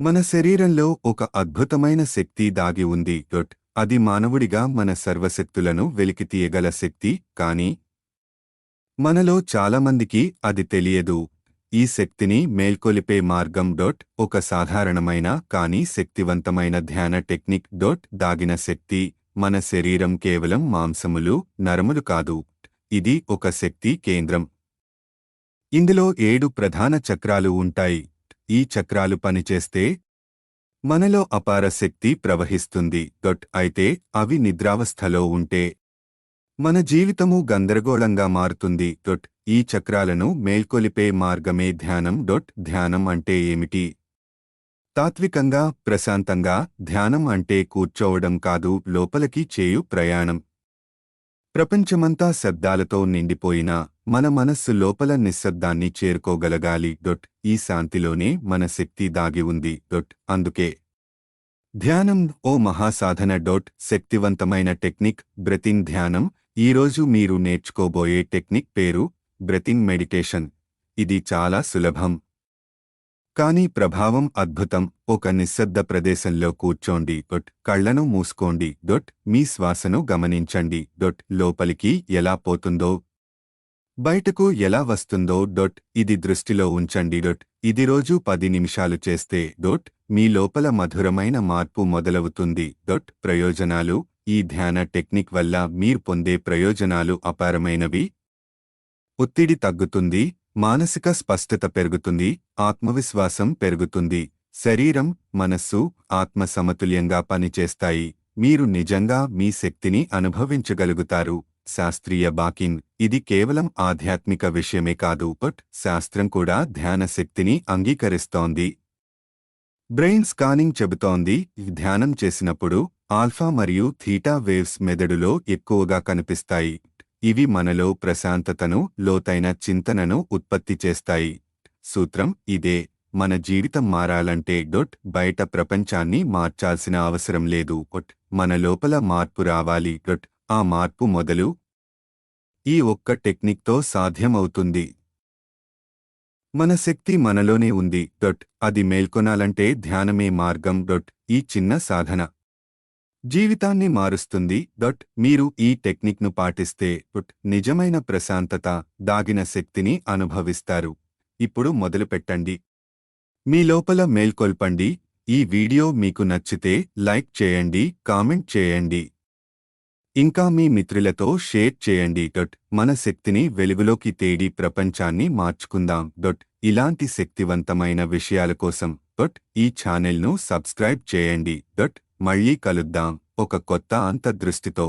మన శరీరంలో ఒక అద్భుతమైన శక్తి దాగి ఉంది డొట్ అది మానవుడిగా మన సర్వశక్తులను వెలికితీయగల శక్తి కాని మనలో చాలామందికి అది తెలియదు. ఈ శక్తిని మేల్కొలిపే మార్గం డొట్ ఒక సాధారణమైన కానీ శక్తివంతమైన ధ్యాన టెక్నిక్ డొట్ దాగిన శక్తి మన శరీరం కేవలం మాంసములు నరములు కాదు. ఇది ఒక శక్తి కేంద్రం. ఇందులో ఏడు ప్రధాన చక్రాలు ఉంటాయి. ఈ చక్రాలు పనిచేస్తే మనలో అపార శక్తి ప్రవహిస్తుంది. డొట్ అయితే అవి నిద్రావస్థలో ఉంటే మన జీవితము గందరగోళంగా మారుతుంది. డొట్ ఈ చక్రాలను మేల్కొలిపే మార్గమే ధ్యానం. డొట్ ధ్యానం అంటే ఏమిటి? తాత్వికంగా ప్రశాంతంగా ధ్యానం అంటే కూర్చోవడం కాదు లోపలికి చేయు ప్రయాణం. ప్రపంచమంతా శబ్దాలతో నిండిపోయినా మన మనస్సు లోపల నిశ్శబ్దాన్ని చేరుకోగలగాలి. డొట్ ఈ శాంతిలోనే మన శక్తి దాగి ఉంది. డొట్ అందుకే. ధ్యానం ఓ మహాసాధన. డొట్ శక్తివంతమైన టెక్నిక్. బ్రెతిన్ ధ్యానం ఈరోజు మీరు నేర్చుకోబోయే టెక్నిక్ పేరు బ్రెతిన్ మెడిటేషన్. ఇది చాలా సులభం. కానీ ప్రభావం అద్భుతం. ఒక నిశ్శబ్ద ప్రదేశంలో కూర్చోండి. డొట్ కళ్ళను మూసుకోండి. డొట్ మీ శ్వాసను గమనించండి. డొట్ లోపలికి ఎలా పోతుందో. బయటకు ఎలా వస్తుందో డొట్ ఇది దృష్టిలో ఉంచండి డొట్ ఇది రోజు పది నిమిషాలు చేస్తే డొట్ మీ లోపల మధురమైన మార్పు మొదలవుతుంది డొట్ ప్రయోజనాలు ఈ ధ్యాన టెక్నిక్ వల్ల మీరు పొందే ప్రయోజనాలు అపారమైనవి. ఒత్తిడి తగ్గుతుంది మానసిక స్పష్టత పెరుగుతుంది ఆత్మవిశ్వాసం పెరుగుతుంది శరీరం మనస్సు ఆత్మ సమతుల్యంగా పనిచేస్తాయి మీరు నిజంగా మీ శక్తిని అనుభవించగలుగుతారు. శాస్త్రీయ బాకిన్. ఇది కేవలం ఆధ్యాత్మిక విషయమే కాదు బట్ శాస్త్రం కూడా ధ్యాన శక్తిని అంగీకరిస్తోంది. బ్రెయిన్ స్కానింగ్ చెబుతోంది. ధ్యానం చేసినప్పుడు ఆల్ఫా మరియు థీటా వేవ్స్ మెదడులో ఎక్కువగా కనిపిస్తాయి. ఇవి మనలో ప్రశాంతతను లోతైన చింతనను ఉత్పత్తి చేస్తాయి. సూత్రం ఇదే. మన జీవితం మారాలంటే డొట్ బయట ప్రపంచాన్ని మార్చాల్సిన అవసరం లేదు. ఒట్ మన లోపల మార్పు రావాలి. డొట్ ఆ మార్పు మొదలు. ఈ ఒక్క టెక్నిక్తో సాధ్యమవుతుంది. మన శక్తి మనలోనే ఉంది. డొట్ అది మేల్కొనాలంటే ధ్యానమే మార్గం. డొట్ ఈ చిన్న సాధన. జీవితాన్ని మారుస్తుంది. డొట్ మీరు ఈ టెక్నిక్ను పాటిస్తే డొట్ నిజమైన ప్రశాంతత దాగిన శక్తిని అనుభవిస్తారు. ఇప్పుడు మొదలుపెట్టండి. మీ లోపల మేల్కొల్పండి. ఈ వీడియో మీకు నచ్చితే లైక్ చేయండి కామెంట్ చేయండి. ఇంకా మీ మిత్రులతో షేర్ చేయండి. డొట్ మన శక్తిని వెలుగులోకి తేడి ప్రపంచాన్ని మార్చుకుందాం. డొట్ ఇలాంటి శక్తివంతమైన విషయాల కోసం డొట్ ఈ ఛానల్ను సబ్స్క్రైబ్ చేయండి. డొట్ మళ్ళీ కలుద్దాం. ఒక కొత్త అంతర్దృష్టితో